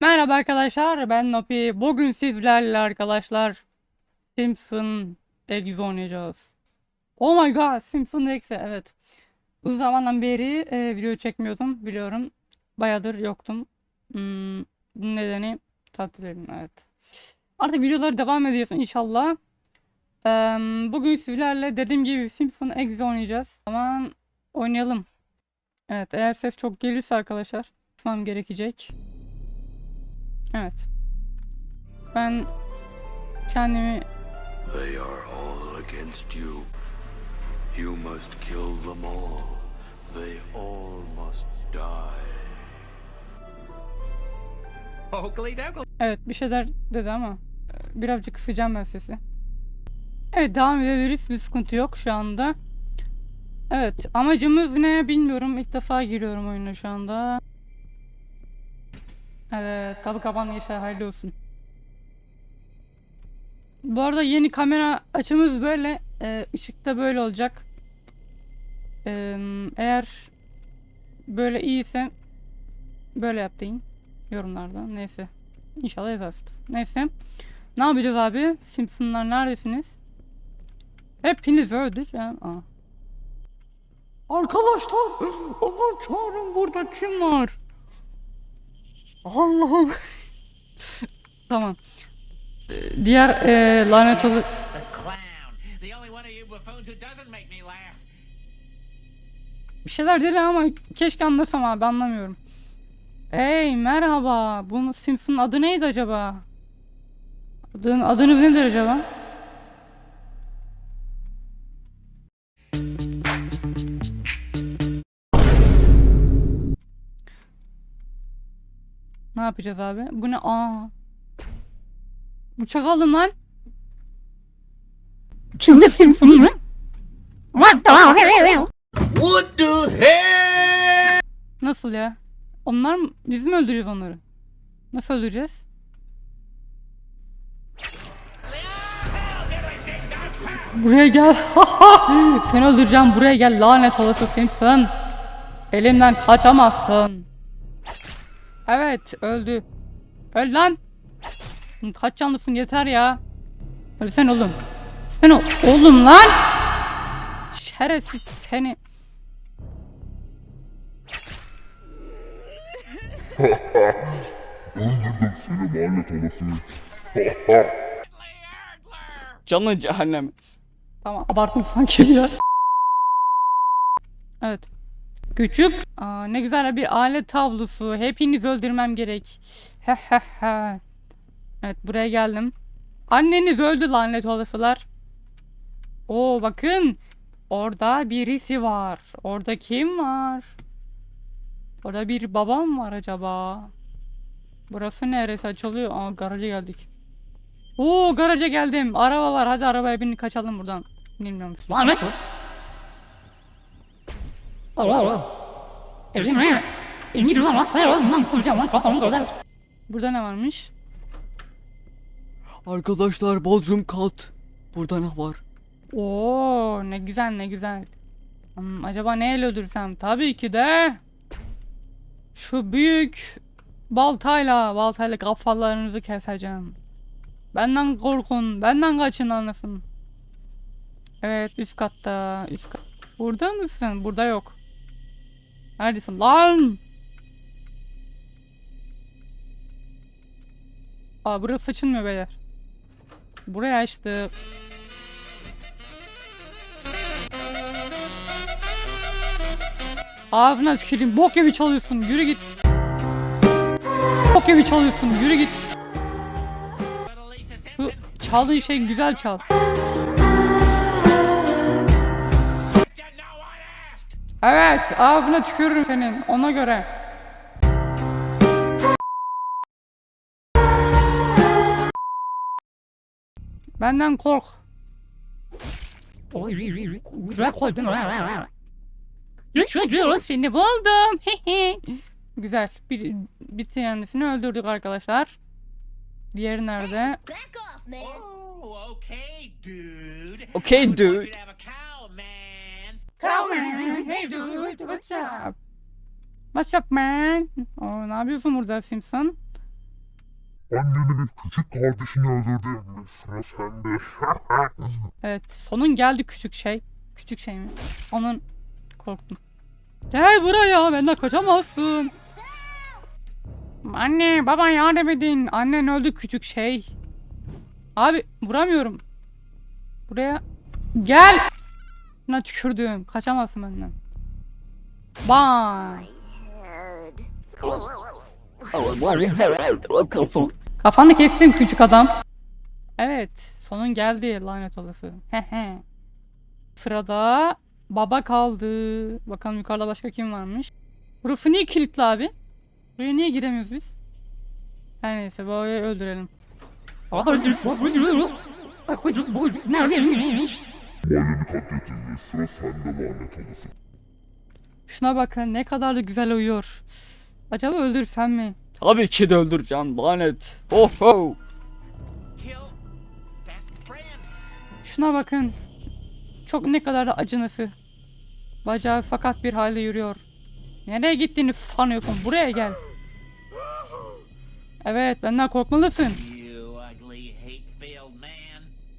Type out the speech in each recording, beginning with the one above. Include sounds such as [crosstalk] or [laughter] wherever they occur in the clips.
Merhaba arkadaşlar, ben Nopi. Bugün sizlerle arkadaşlar Simpson Eggs oynayacağız. Oh my god, Simpson Eggs'e evet. Uzun zamandan beri e, video çekmiyordum, biliyorum. Bayağıdır yoktum. Hmm, bunun nedeni tatilim, evet. Artık videoları devam ediyorsun inşallah. Em, bugün sizlerle dediğim gibi Simpson Eggs oynayacağız. Zaman oynayalım. Evet, eğer ses çok gelirse arkadaşlar, kısmam gerekecek. Evet. Ben kendimi They are all against you. You must kill them all. They all must die. Oakley dokley. evet bir şeyler dedi ama e, birazcık kısacağım ben sesi. Evet devam edebiliriz. Bir sıkıntı yok şu anda. Evet amacımız ne bilmiyorum. İlk defa giriyorum oyuna şu anda. Evet kapı kapan geçer hayırlı olsun. Bu arada yeni kamera açımız böyle. E, ışık da böyle olacak. E, eğer böyle iyiyse böyle yap yorumlarda. Neyse. İnşallah yazarsınız. Neyse. Ne yapacağız abi? Simpsonlar neredesiniz? Hepiniz öldüreceğim. Aa. Arkadaşlar [gasps] aman tanrım burada kim var? Allah'ım. tamam. Ee, Diğer e, lanet olu... The clown. The only one of you buffoons who doesn't make me laugh. Bir şeyler dedi ama keşke anlasam abi anlamıyorum. Hey merhaba. Bunun Simpson'ın adı neydi acaba? Adın, adını nedir acaba? Ne yapacağız abi? Bu ne? Aa. Bıçak aldım lan. Şimdi Simpson mı? What the What the hell? Nasıl ya? Onlar mı? Biz mi öldüreceğiz onları? Nasıl öldüreceğiz? Buraya gel. [laughs] Seni öldüreceğim. Buraya gel lanet olası Simpson. Elimden kaçamazsın. Evet öldü. Öl lan. Kaç canlısın yeter ya. Ölsen oğlum. Sen ol oğlum lan. Şerefsiz seni. [laughs] Öldürdüm seni lanet olası. [laughs] Canlı cehennem. Tamam abarttım sanki biraz. [laughs] Evet. Küçük. Aa, ne güzel bir alet tablosu. Hepiniz öldürmem gerek. Evet buraya geldim. Anneniz öldü lanet olasılar. Oo bakın. Orada birisi var. Orada kim var? Orada bir babam var acaba? Burası neresi açılıyor? Aa garaja geldik. Oo garaja geldim. Araba var. Hadi arabaya binip kaçalım buradan. Bilmiyorum. Lanet olsun. Burada ne varmış? Arkadaşlar Bodrum kat. Burada ne var? Oo ne güzel ne güzel. Hmm, acaba neyle öldürsem? Tabii ki de şu büyük baltayla baltayla kafalarınızı keseceğim. Benden korkun, benden kaçın anlasın. Evet üst katta, üst kat. Burada mısın? Burada yok. Neredesin lan? Aa burası açılmıyor beyler. Buraya açtık. Ağzına tüküreyim. Bok gibi çalıyorsun. Yürü git. Bok gibi çalıyorsun. Yürü git. Bu çaldığın şey güzel çal. Evet. Ağzına tükürürüm senin. Ona göre. Benden kork. Seni buldum. Güzel. Bir, bir tanesini öldürdük arkadaşlar. Diğeri nerede? Oh, okay, dude. Okay, dude. Hey dude, what's up? What's up man? Oo, ne yapıyorsun burada Simpson? Anneni ve küçük kardeşini öldürdü. Sıra sende. [laughs] Evet sonun geldi küçük şey. Küçük şey mi? Onun korktum. Gel buraya benden kaçamazsın. Anne baba yardım edin. Annen öldü küçük şey. Abi vuramıyorum. Buraya gel. Buna tükürdüm. Kaçamazsın benden. Bye. Kafanı kestim küçük adam. Evet, sonun geldi lanet olası. Sırada baba kaldı. Bakalım yukarıda başka kim varmış. Burası niye kilitli abi? Buraya niye giremiyoruz biz? Her neyse babayı öldürelim. Mahalleni katledildi. Sıra sende lanet olası. Şuna bakın ne kadar da güzel uyuyor. Acaba öldürsem mi? Tabii ki de öldüreceğim lanet. Oh oh. Şuna bakın. Çok ne kadar da acınası. Bacağı fakat bir halde yürüyor. Nereye gittiğini sanıyorsun? Buraya gel. Evet benden korkmalısın.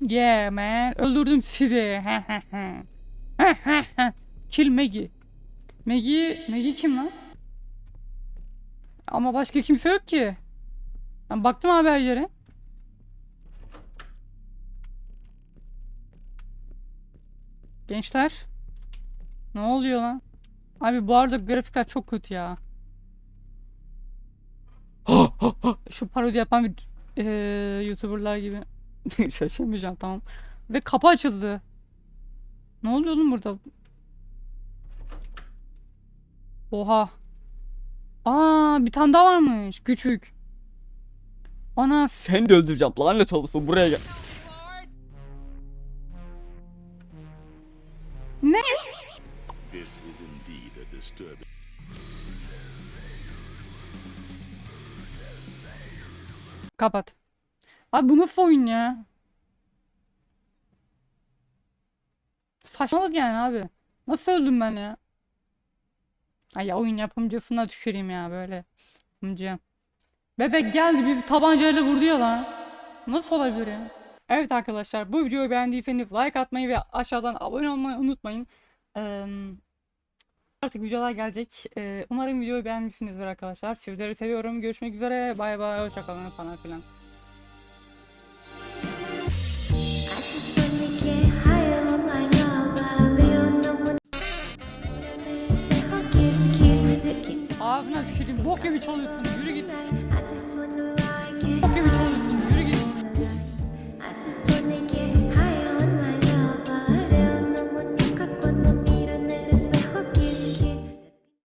Yeah man. Öldürdüm sizi. [laughs] Kill Maggie. Maggie, Maggie kim lan? Ama başka kimse yok ki. Ben baktım abi her yere. Gençler. Ne oluyor lan? Abi bu arada grafikler çok kötü ya. [gasps] Şu parodi yapan bir eee, YouTuber'lar gibi. [laughs] Şaşırmayacağım tamam. Ve kapı açıldı. Ne oluyor oğlum burada? Oha. Aa bir tane daha varmış. Küçük. Ana Seni de öldüreceğim lanet olsun buraya gel. This is indeed a disturbing. kapat. Abi bu nasıl oyun ya? Saçmalık yani abi. Nasıl öldüm ben ya? Ay ya oyun yapımcısına tüküreyim ya böyle. Yapımcıya. Bebek geldi bizi tabancayla vurdu ya lan. Nasıl olabilir ya? Evet arkadaşlar bu videoyu beğendiyseniz like atmayı ve aşağıdan abone olmayı unutmayın. Eee, artık videolar gelecek. Eee, umarım videoyu beğenmişsinizdir arkadaşlar. Sizleri seviyorum. Görüşmek üzere. Bay bay. Hoşçakalın falan filan. Ağzına tüküreyim. Bok gibi çalıyorsun. Yürü git. Bok gibi çalıyorsun.